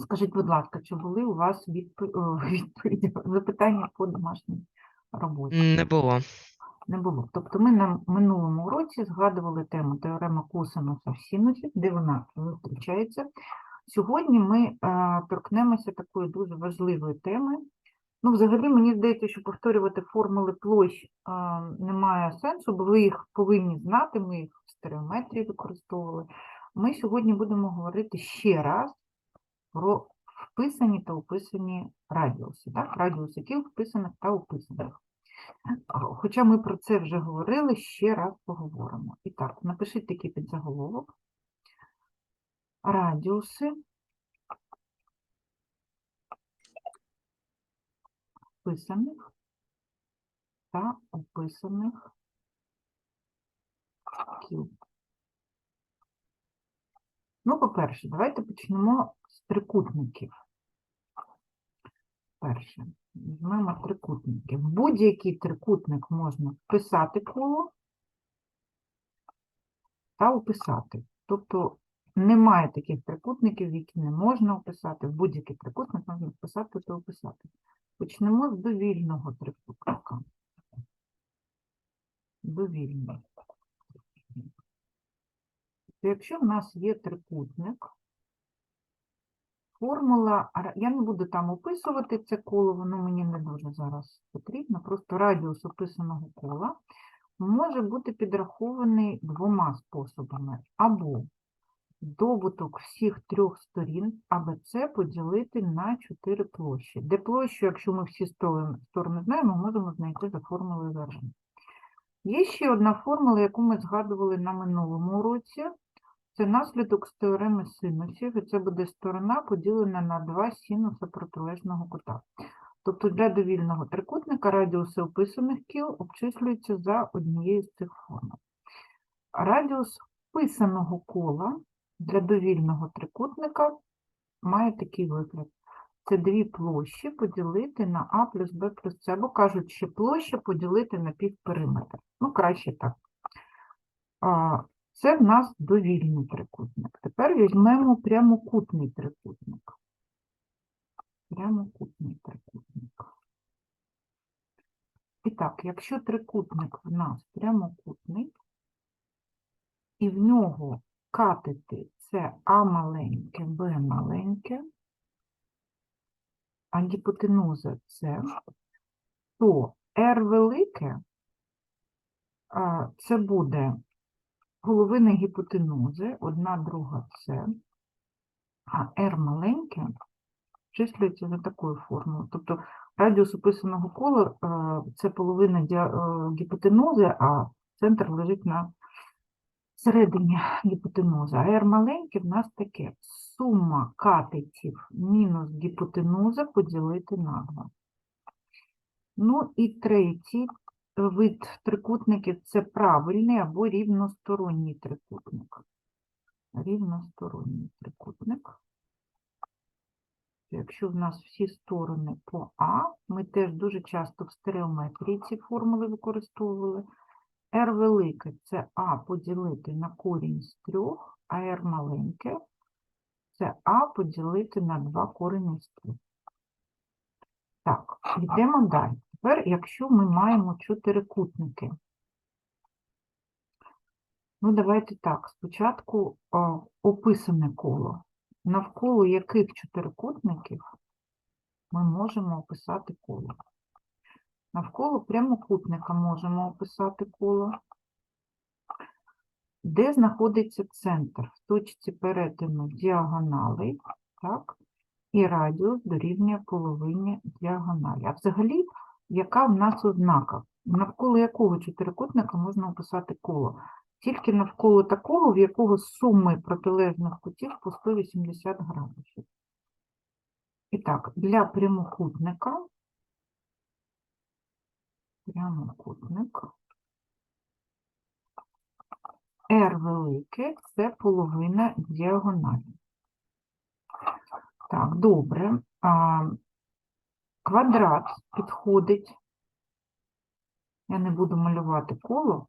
Скажіть, будь ласка, чи були у вас відпо- відповіді, запитання по домашній роботі? Не було. Не було. Тобто ми на минулому уроці згадували тему теорема косинуса в синусі, де вона зустрічається. Сьогодні ми е, торкнемося такої дуже важливої теми. Ну, взагалі, мені здається, що повторювати формули площ е, немає сенсу, бо ви їх повинні знати, ми їх в стереометрії використовували. Ми сьогодні будемо говорити ще раз про вписані та описані радіуси, так? радіуси тіл вписаних та описаних. Хоча ми про це вже говорили, ще раз поговоримо. І так, напишіть такий підзаголовок. Радіуси вписаних та описаних кіл. Ну, по-перше, давайте почнемо з трикутників. Перше, візьмемо трикутники. В будь-який трикутник можна вписати коло та описати. Тобто немає таких трикутників, які не можна описати. В будь-який трикутник можна вписати та описати. Почнемо з довільного трикутника. Довільний. То якщо в нас є трикутник, формула, я не буду там описувати це коло, воно мені не дуже зараз потрібно, просто радіус описаного кола може бути підрахований двома способами. Або добуток всіх трьох сторін АБЦ поділити на чотири площі. Де площу, якщо ми всі сторони, знаємо, можемо знайти за формулою ВРН. Є ще одна формула, яку ми згадували на минулому уроці. Це наслідок з теореми синусів, і це буде сторона поділена на два синуса протилежного кута. Тобто для довільного трикутника радіуси описаних кіл обчислюються за однією з цих формул. Радіус вписаного кола для довільного трикутника має такий вигляд. Це дві площі поділити на А плюс Б плюс С, або кажуть, що площа поділити на півпериметр. Ну, краще так. Це в нас довільний трикутник. Тепер візьмемо прямокутний трикутник. Прямокутний трикутник. І так, якщо трикутник в нас прямокутний, і в нього катети це А маленьке, Б маленьке, а гіпотенуза це, то R велике це буде половина гіпотенузи, одна друга це, а R маленьке числюється за такою формулою. Тобто радіус описаного кола е, це половина е, гіпотенузи, а центр лежить на середині гіпотенузи. А R маленьке в нас таке сума катетів мінус гіпотенуза поділити на 2. Ну і третій вид трикутників це правильний або рівносторонній трикутник. Рівносторонній трикутник. Якщо в нас всі сторони по А, ми теж дуже часто в стереометрії ці формули використовували. R велике це А поділити на корінь з трьох, а R маленьке це А поділити на 2 корені з трьох. Так, йдемо далі. Тепер, якщо ми маємо чотирикутники, ну давайте так, спочатку описане коло. Навколо яких чотирикутників ми можемо описати коло? Навколо прямокутника можемо описати коло. Де знаходиться центр? В точці перетину діагоналей, так? І радіус дорівнює половині діагоналі. А взагалі, яка в нас ознака? Навколо якого чотирикутника можна описати коло? Тільки навколо такого, в якого суми протилежних кутів по 180 градусів. І так, для прямокутника прямокутник R велике це половина діагоналі. Так, добре. Квадрат підходить. Я не буду малювати коло.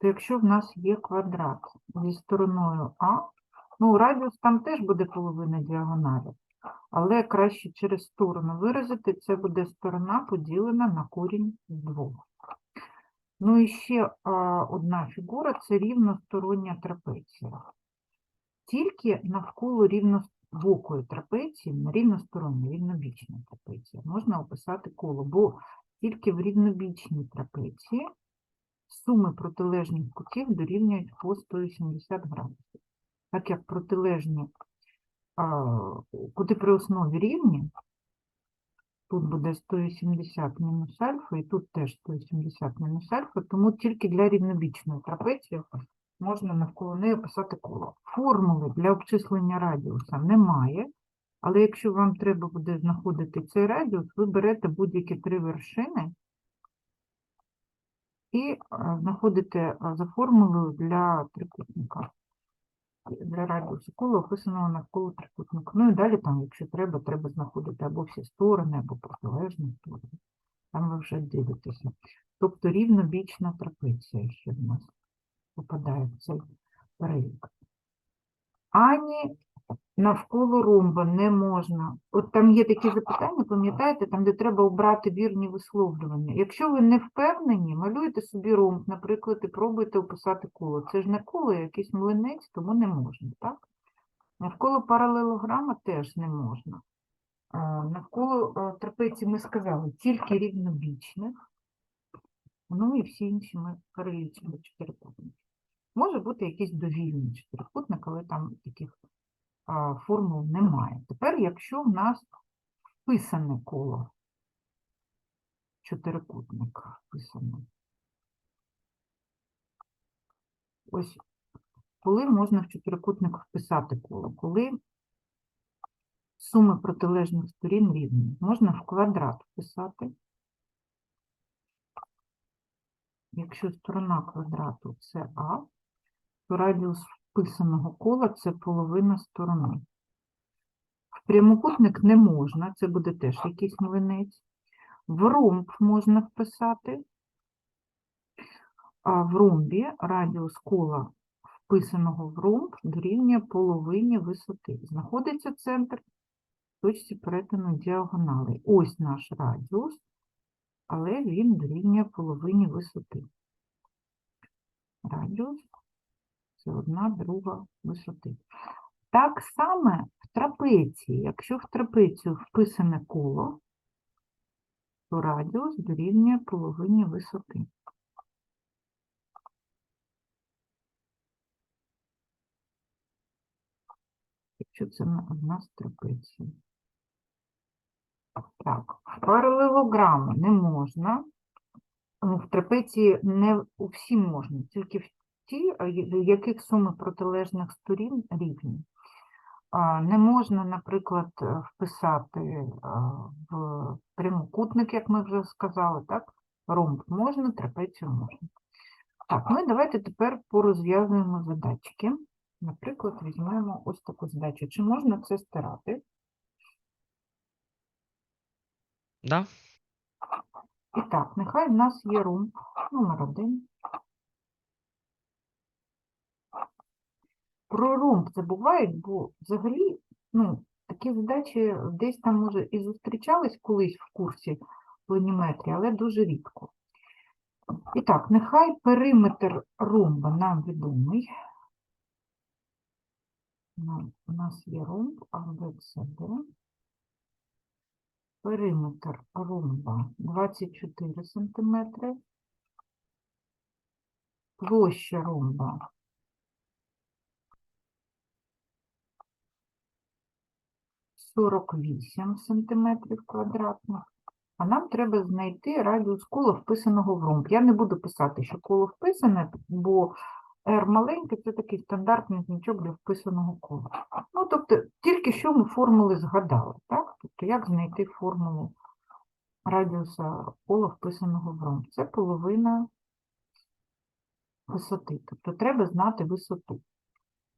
То якщо в нас є квадрат зі стороною А Ну, радіус там теж буде половина діагоналі, але краще через сторону виразити, це буде сторона поділена на корінь з двох. Ну і ще а, одна фігура це рівностороння трапеція. Тільки навколо рівнобокої трапеції, не рівностороння, рівнобічна трапеція, можна описати коло, бо тільки в рівнобічній трапеції суми протилежних кутів дорівнюють по 180 градусів. Так як протилежні кути при основі рівні, тут буде 180 мінус альфа, і тут теж 180 мінус альфа, тому тільки для рівнобічної трапеції можна навколо неї описати коло. Формули для обчислення радіуса немає, але якщо вам треба буде знаходити цей радіус, ви берете будь-які три вершини і знаходите за формулою для трикутника, для радіусу кола, описаного навколо трикутника. Ну і далі там, якщо треба, треба знаходити або всі сторони, або протилежні сторони. Там ви вже дивитеся. Тобто рівнобічна трапеція ще в нас попадає в цей перелік. Ані навколо ромба не можна. От там є такі запитання, пам'ятаєте, там, де треба обрати вірні висловлювання. Якщо ви не впевнені, малюйте собі ромб, наприклад, і пробуйте описати коло. Це ж не коло, якийсь млинець, тому не можна, так? Навколо паралелограма теж не можна. Навколо а, трапеції ми сказали тільки рівнобічних, ну і всі інші ми перелічили чотирикутники. Може бути якийсь довільний чотирикутник, але там таких а, формул немає. Тепер, якщо в нас вписане коло, чотирикутник вписане. Ось коли можна в чотирикутник вписати коло? Коли суми протилежних сторін рівні. Можна в квадрат вписати. Якщо сторона квадрату це А, то радіус вписаного кола це половина сторони. В прямокутник не можна, це буде теж якийсь млинець. В ромб можна вписати, а в ромбі радіус кола, вписаного в ромб, дорівнює половині висоти. Знаходиться центр точці перетину діагонали. Ось наш радіус, але він дорівнює половині висоти. Радіус це одна друга висоти. Так само в трапеції. Якщо в трапецію вписане коло, то радіус дорівнює половині висоти. Якщо це на- одна з трапецій. Так, паралелограми не можна. Ну, В трапеції не у всі можна, тільки в ті, в яких суми протилежних сторін рівні. Не можна, наприклад, е, вписати в прямокутник, як ми вже сказали, так? Ромб можна, трапецію можна. Так, ну і давайте тепер порозв'язуємо задачки. Наприклад, візьмемо ось таку задачу. Чи можна це стирати? Да? І так, нехай в нас є ромб номер один. Про ромб забувають, бо взагалі, ну, такі задачі десь там, може, і зустрічались колись в курсі планіметрії, але дуже рідко. І так, нехай периметр ромба нам відомий. У нас є ромб ABCD. Периметр ромба 24 см. Площа ромба 48 сантиметрів квадратних. А нам треба знайти радіус кола, вписаного в ромб. Я не буду писати, що коло вписане, бо R маленьке це такий стандартний значок для вписаного кола. Ну, тобто, тільки що ми формули згадали, так? Тобто, як знайти формулу радіуса кола, вписаного в ромб? Це половина висоти. Тобто, треба знати висоту.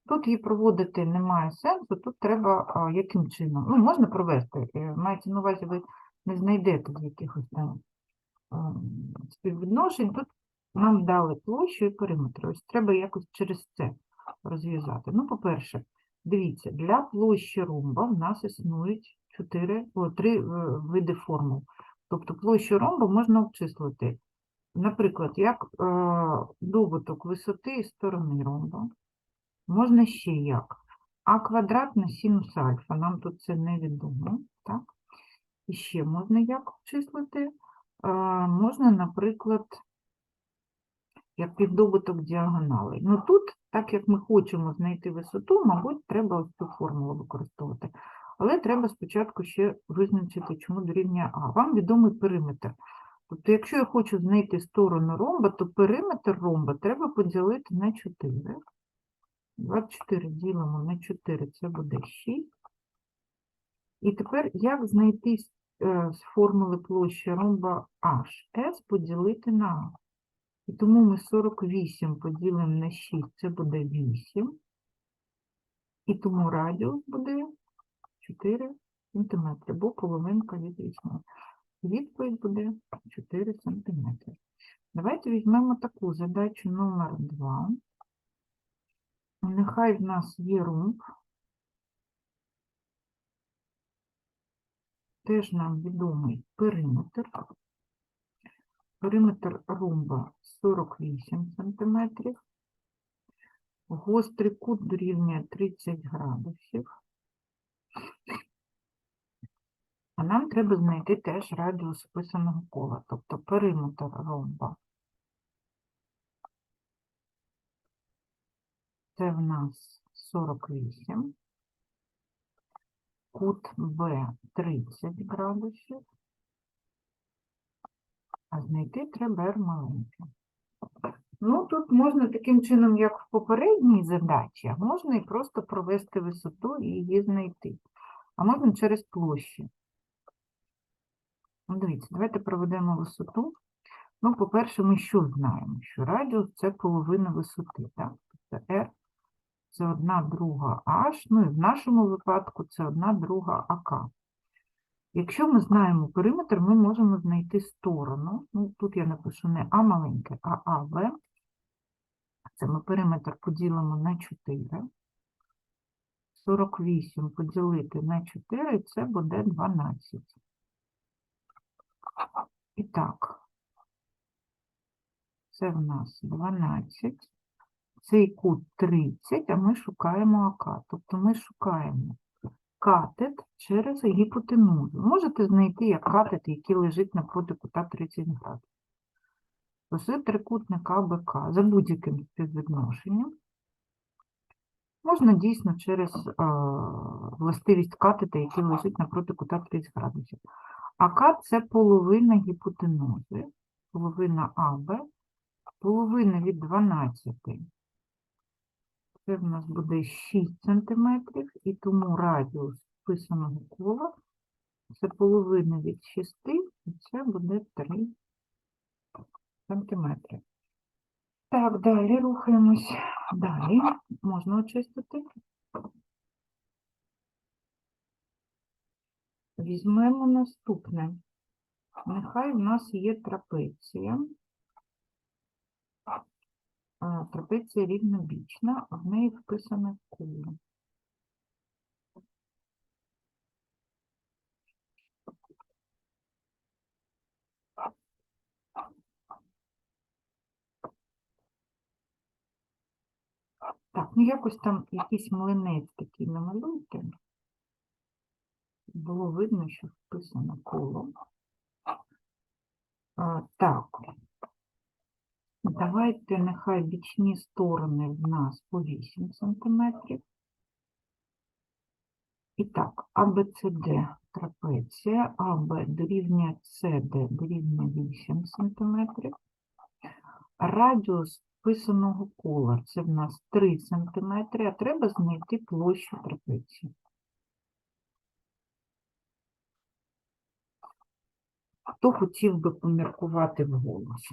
Тут її проводити немає сенсу, тут треба яким чином? Ну, можна провести, е, мається на увазі, ви не знайдете якихось там співвідношень. Тут нам дали площу і периметр. Ось треба якось через це розв'язати. Ну, по-перше, Дивіться, для площі ромба в нас існують чотири, о, три е, види формул. Тобто площу ромба можна обчислити, наприклад, як е, добуток висоти і сторони ромба. Можна ще як а квадрат на синус альфа. Нам тут це невідомо. Так? І ще можна як обчислити? Е, можна, наприклад, як піддобуток діагоналей. Ну тут, так як ми хочемо знайти висоту, мабуть, треба ось цю формулу використовувати. Але треба спочатку ще визначити, чому дорівнює А. Вам відомий периметр. Тобто, якщо я хочу знайти сторону ромба, то периметр ромба треба поділити на 4. 24 ділимо на 4, це буде 6. І тепер як знайти з, е, формули площі ромба HS поділити на А? І тому ми 48 поділимо на 6, це буде 8. І тому радіус буде 4 см, бо половинка від 8. Відповідь буде 4 см. Давайте візьмемо таку задачу номер 2. Нехай в нас є ромб. Теж нам відомий периметр. Периметр ромба 48 см. Гострий кут дорівнює 30 градусів. А нам треба знайти теж радіус описаного кола, тобто периметр ромба. Це в нас 48. Кут Б 30 градусів. А знайти треба маленьке. Ну, тут можна таким чином, як в попередній задачі, а можна і просто провести висоту і її знайти. А можна через площі. Ну, дивіться, давайте проведемо висоту. Ну, по-перше, ми що знаємо? Що радіус це половина висоти, так? Тобто R це одна друга H, ну і в нашому випадку це одна друга АК. Якщо ми знаємо периметр, ми можемо знайти сторону. Ну, тут я напишу не А маленьке, а АВ. Це ми периметр поділимо на 4. 48 поділити на 4, це буде 12. І так, це в нас 12. Цей кут 30, а ми шукаємо АК. Тобто ми шукаємо катет через гіпотенузу. Можете знайти як катет, який лежить напроти кута 30 градусів. Ось трикутник АБК за будь-яким співвідношенням. Можна дійсно через е, властивість катета, який лежить напроти кута 30 градусів. АК – це половина гіпотенузи, половина АБ, половина від 12 це в нас буде 6 см, і тому радіус вписаного кола це половина від 6, і це буде 3 см. Так, далі рухаємось. Далі можна очистити. Візьмемо наступне. Нехай в нас є трапеція. Трапеція рівнобічна, а в неї вписане коло. Так, ну якось там якийсь млинець такий намалюйте. Було видно, що вписано коло. А, так, Давайте нехай бічні сторони в нас по 8 см. І так, АБЦД трапеція, АБ дорівнює СД дорівнює 8 см. Радіус вписаного кола це в нас 3 см, а треба знайти площу трапеції. Хто хотів би поміркувати вголос?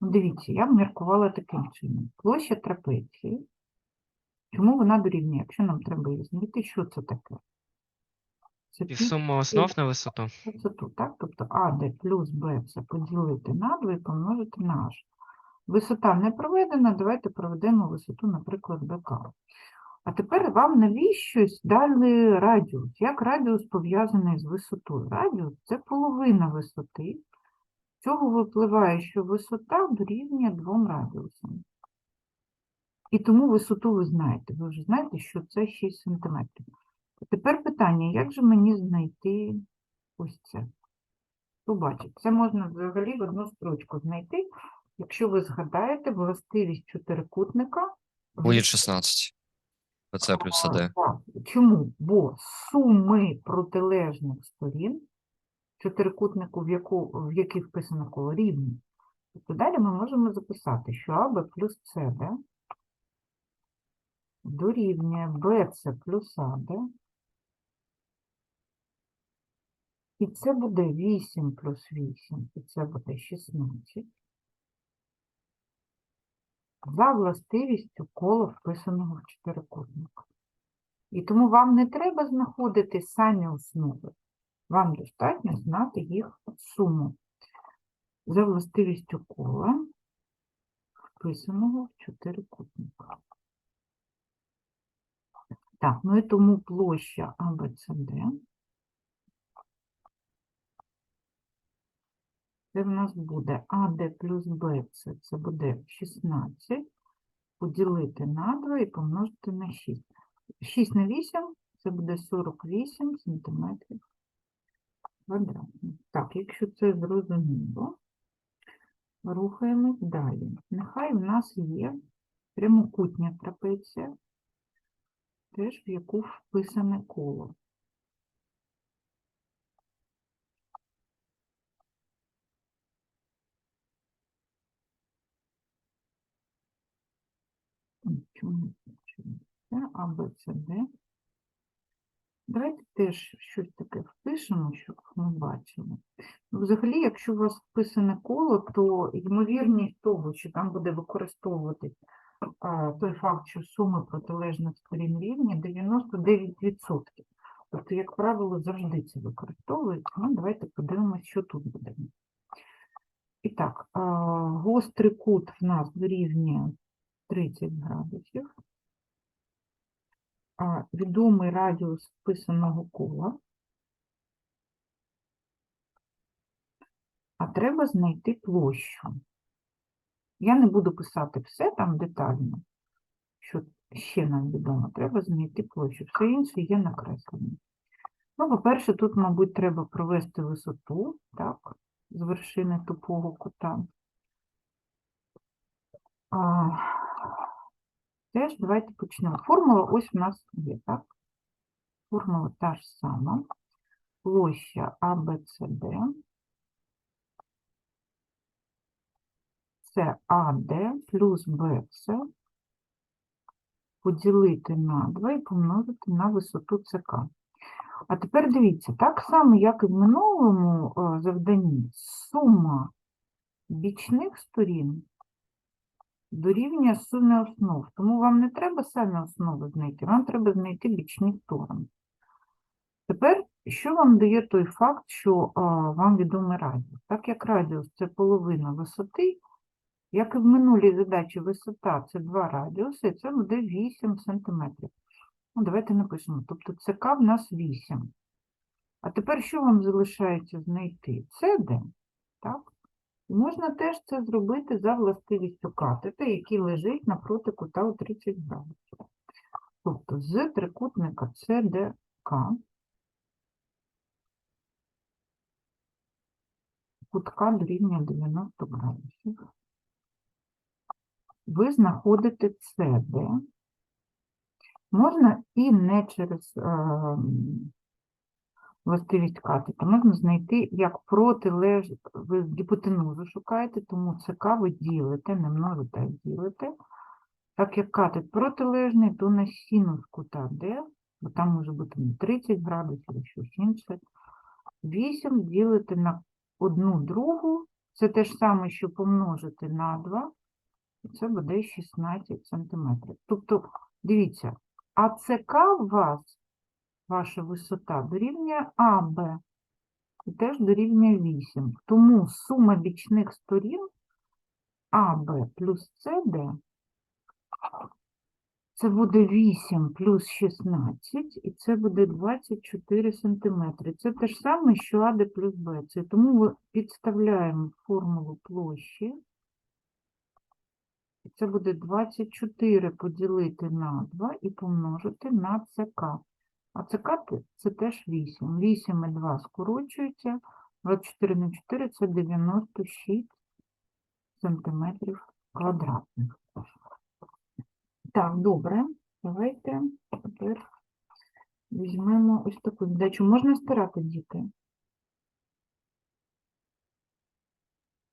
Дивіться, я міркувала таким чином. Площа трапеції. Чому вона дорівнює? Якщо нам треба її знайти, що це таке? Це І сума основ на висоту. висоту, так? Тобто АД плюс Б це поділити на 2 і помножити на H. Висота не проведена, давайте проведемо висоту, наприклад, БК. А тепер вам навіщось дали радіус. Як радіус пов'язаний з висотою? Радіус – це половина висоти. З цього випливає, що висота дорівнює двом радіусам. І тому висоту ви знаєте. Ви вже знаєте, що це 6 см. Тепер питання, як же мені знайти ось це? Побачите, це можна взагалі в одну строчку знайти. Якщо ви згадаєте властивість чотирикутника. Будет 16. БЦ плюс АД. Чому? Бо суми протилежних сторін чотирикутнику, в, яку, в який вписано коло рівні. Тобто далі ми можемо записати, що АБ плюс СД дорівнює БЦ плюс АД. І це буде 8 плюс 8, і це буде 16. За властивістю кола вписаного в чотирикутник. І тому вам не треба знаходити самі основи. Вам достатньо знати їх суму. За властивістю кола, вписаного в чотирикутник. Так, ну і тому площа АБЦД. Це в нас буде АД плюс БЦ, це буде 16, поділити на 2 і помножити на 6. 6 на 8 це буде 48 сантиметрів квадратних. Так, якщо це зрозуміло, рухаємось далі. Нехай в нас є прямокутня трапеція, теж в яку вписане коло. Нічого не включилося. Це А, Б, С, Д. Давайте теж щось таке впишемо, щоб ми бачили. Ну, Взагалі, якщо у вас вписане коло, то ймовірність того, що там буде використовуватись той факт, що суми протилежних сторін рівні 99%. Тобто, як правило, завжди це використовується. Ну, давайте подивимося, що тут буде. І так, гострий кут в нас дорівнює 30 градусів. Відомий радіус вписаного кола. А треба знайти площу. Я не буду писати все там детально, що ще нам відомо. Треба знайти площу. Все інше є накреслено. Ну, по-перше, тут, мабуть, треба провести висоту, так, з вершини тупого кута. Теж давайте почнемо. Формула ось у нас є, так? Формула та ж сама. Площа АБЦД. Це АД плюс БЦ поділити на 2 і помножити на висоту ЦК. А тепер дивіться, так само, як і в минулому е, завданні, сума бічних сторін дорівнює сумі основ. Тому вам не треба самі основи знайти, вам треба знайти бічні сторони. Тепер, що вам дає той факт, що а, вам відомий радіус? Так як радіус це половина висоти, як і в минулій задачі висота це 2 радіуси, і це буде 8 см. Ну, давайте напишемо. Тобто ЦК в нас 8. А тепер що вам залишається знайти? СД, так? Можна теж це зробити за властивістю катета, який лежить напроти кута у 30 градусів. Тобто з трикутника СДК кутка дорівнює 90 градусів. Ви знаходите CD. Можна і не через властивість катета. Можна знайти як протилеж... Ви гіпотенузу шукаєте, тому ЦК ви ділите, не множите, а ділите. Так як катет протилежний, то на синус кута D, бо там може бути не 30 градусів, а щось інше. 8 ділите на одну другу, це те ж саме, що помножити на 2, і це буде 16 см. Тобто, дивіться, АЦК у вас ваша висота дорівнює АБ і теж дорівнює 8. Тому сума бічних сторін АБ плюс СД це буде 8 плюс 16, і це буде 24 сантиметри. Це те ж саме, що АД плюс Б. Це тому ми підставляємо формулу площі. Це буде 24 поділити на 2 і помножити на ЦК. А ЦК те- це теж 8. 8 і 2 скорочуються. 24 на 4 це 96 сантиметрів квадратних. Так, добре. Давайте тепер візьмемо ось таку задачу. Можна стирати, діти?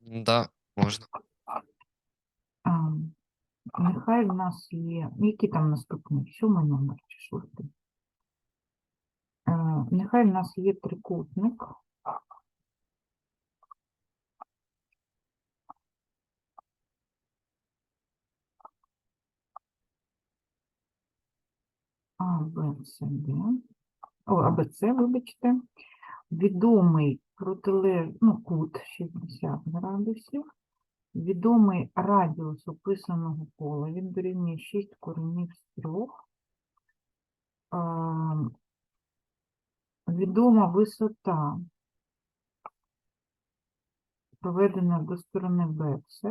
Да, можна. А, нехай в нас є. Які там наступні? Сьомий номер чи шостий? Нехай в нас є трикутник. А, Б, С, Д. О, А, Б, С, вибачте. Відомий протилеж... ну, кут 60 градусів. Відомий радіус описаного кола, він дорівнює 6 коренів з 3. Відома висота, проведена до сторони БЦ,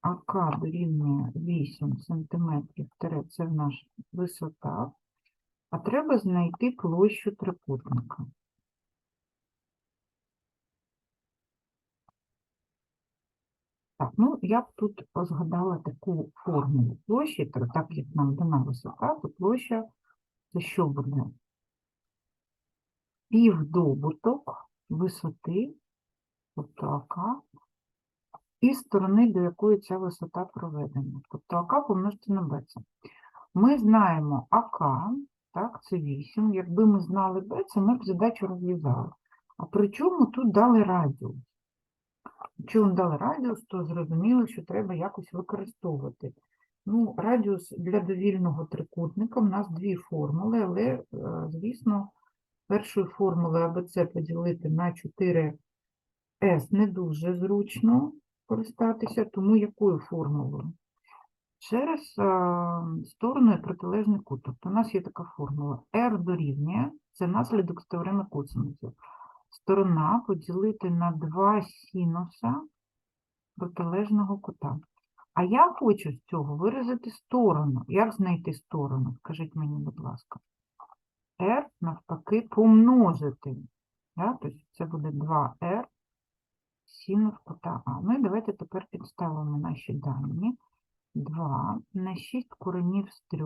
АК дорівнює 8 см, це в наш висота, а треба знайти площу трикутника. Так, ну я б тут згадала таку формулу площі, так як нам дана висота, то площа це що буде? Півдобуток висоти, тобто АК, і сторони, до якої ця висота проведена. Тобто АК помножити на БЦ. Ми знаємо АК, так, це 8. Якби ми знали БЦ, ми б задачу розв'язали. А при чому тут дали радіус? Вам дали радіус, то зрозуміло, що треба якось використовувати. Ну, радіус для довільного трикутника в нас дві формули, але, е, звісно, першою формулою АБЦ поділити на 4С не дуже зручно користатися, тому якою формулою? Через сторону протилежний кут. Тобто у нас є така формула. R дорівнює, це наслідок з теореми косинусів. Сторона поділити на 2 синуса протилежного кута. А я хочу з цього виразити сторону. Як знайти сторону? Скажіть мені, будь ласка. R навпаки помножити. Да? Тобто це буде 2R синус кута А. Ну і давайте тепер підставимо наші дані. 2 на 6 коренів з 3.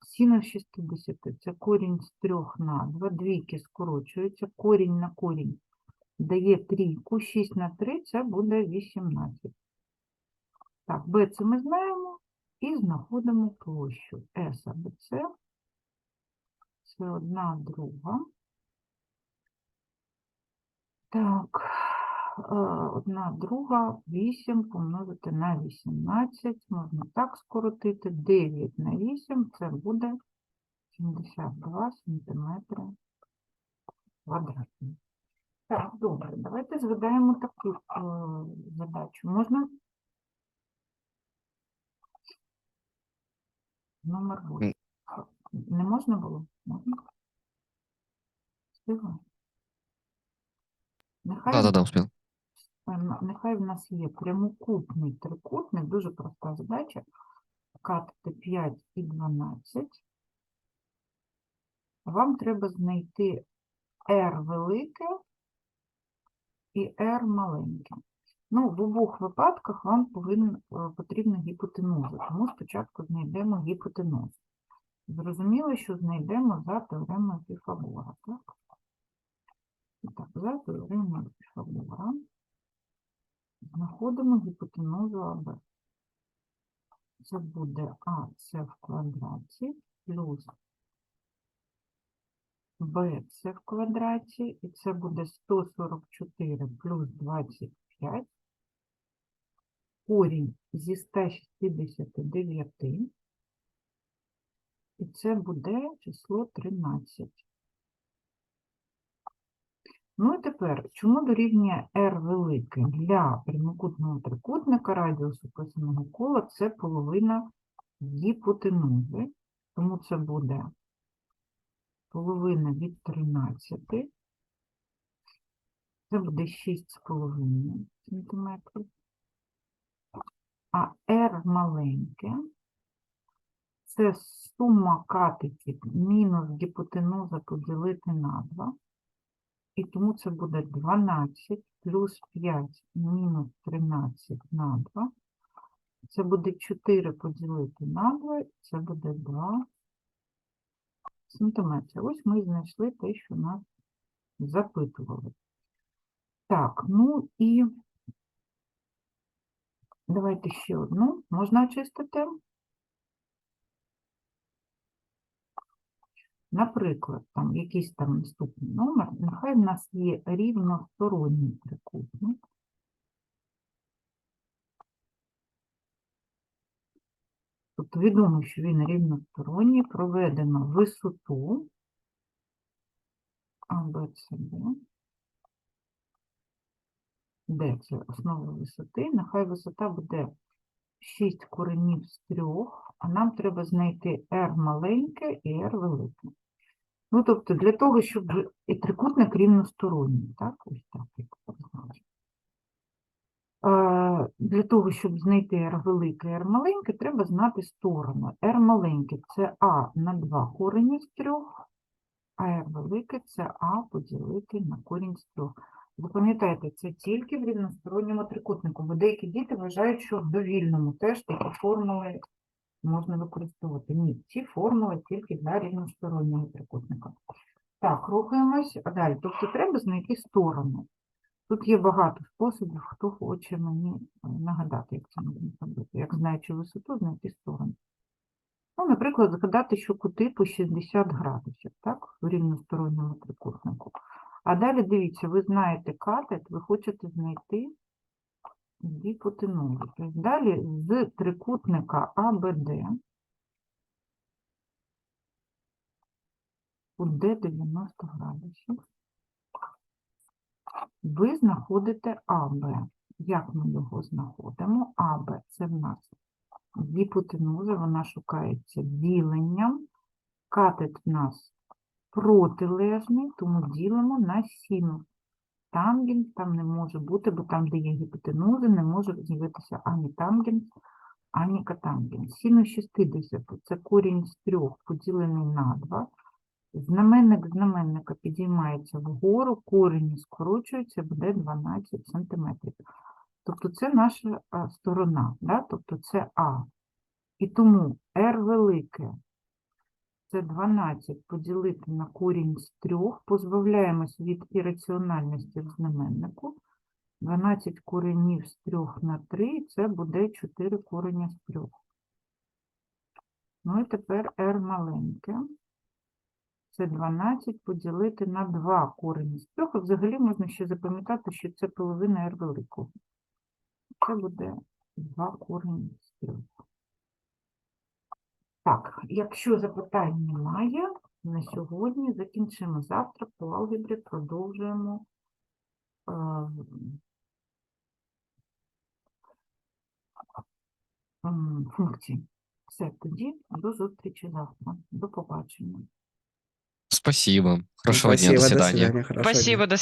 Синус 60 – це корінь з 3 на 2. Двійки скорочуються. Корінь на корінь дає трійку. 6 на 3 – це буде 18. Так, b це ми знаємо. І знаходимо площу S або C. Це одна друга. Так, е, одна друга, 8 помножити на 18, можна так скоротити, 9 на 8, це буде 72 сантиметри квадратні. Так, добре, давайте згадаємо таку е, задачу. Можна? Номер 8. Не можна було? Можна? Встигла? Нехай Да, да, да, успел. Ем, Нехай в нас є прямокутний трикутник, дуже проста задача. Катати 5 і 12. Вам треба знайти R велике і R маленьке. Ну, в обох випадках вам повинен, е, потрібна гіпотенуза, тому спочатку знайдемо гіпотенузу. Зрозуміло, що знайдемо за теоремою Піфагора, так? Так, за теоремою Піфагора знаходимо гіпотенузу АБ. Це буде АС в квадраті плюс БС в квадраті, і це буде 144 плюс 25. Корінь зі 169 І це буде число 13. Ну і тепер, чому дорівнює r велике? Для прямокутного трикутника радіус описаного кола це половина гіпотенузи. Тому це буде половина від 13. Це буде 6,5 см. А r маленьке це сума катетів мінус гіпотенуза поділити на 2. І тому це буде 12 плюс 5 мінус 13 на 2. Це буде 4 поділити на 2, і це буде 2 сантиметри. Ось ми знайшли те, що нас запитували. Так, ну і давайте ще одну. Можна очистити? Наприклад, там якийсь там наступний номер, нехай в нас є рівносторонній трикутник. Тобто відомо, що він рівносторонній, проведено висоту АБЦД. Де це основа висоти? Нехай висота буде 6 коренів з 3, а нам треба знайти r маленьке і r велике. Ну, тобто, для того, щоб і трикутник рівносторонній, так? Ось так, як. Для того, щоб знайти r велике r маленьке, треба знати сторону. r маленьке – це а на 2 корені з 3, а r велике – це а поділити на корінь з 3. Запам'ятайте, це тільки в рівносторонньому трикутнику, бо деякі діти вважають, що в довільному теж такі формули можна використовувати. Ні, ці формули тільки для рівностороннього трикутника. Так, рухаємось далі. Тобто треба знайти сторону. Тут є багато способів, хто хоче мені е, нагадати, як це можна зробити. Як знаючи висоту, знайти сторону. Ну, наприклад, згадати, що кути по 60 градусів, так, в рівносторонньому трикутнику. А далі дивіться, ви знаєте катет, ви хочете знайти гіпотенузу. Тобто далі з трикутника АБД кут Д 90 градусів. Ви знаходите АБ. Як ми його знаходимо? АБ це в нас гіпотенуза, вона шукається діленням. Катет в нас протилежний, тому ділимо на синус. Тангенс там не може бути, бо там, де є гіпотенуза, не може з'явитися ані тангенс, ані катангенс. Синус 60 – це корінь з 3 поділений на 2. Знаменник знаменника підіймається вгору, корені скорочуються, буде 12 см. Тобто це наша а, сторона, да? тобто це А. І тому R велике це 12 поділити на корінь з 3, позбавляємось від ірраціональності в знаменнику. 12 коренів з 3 на 3, це буде 4 корення з 3. Ну і тепер r маленьке. Це 12 поділити на 2 корені з 3. Взагалі можна ще запам'ятати, що це половина r великого. Це буде 2 корені з 3. Так, якщо запитань немає, на сьогодні закінчимо завтра по алгебрі, продовжуємо е, функції. Все, тоді до зустрічі завтра. До побачення. Спасибо. Хорошего дня, Спасибо, до до свидания. свидания. хорошего дня. Спасибо, до свидания.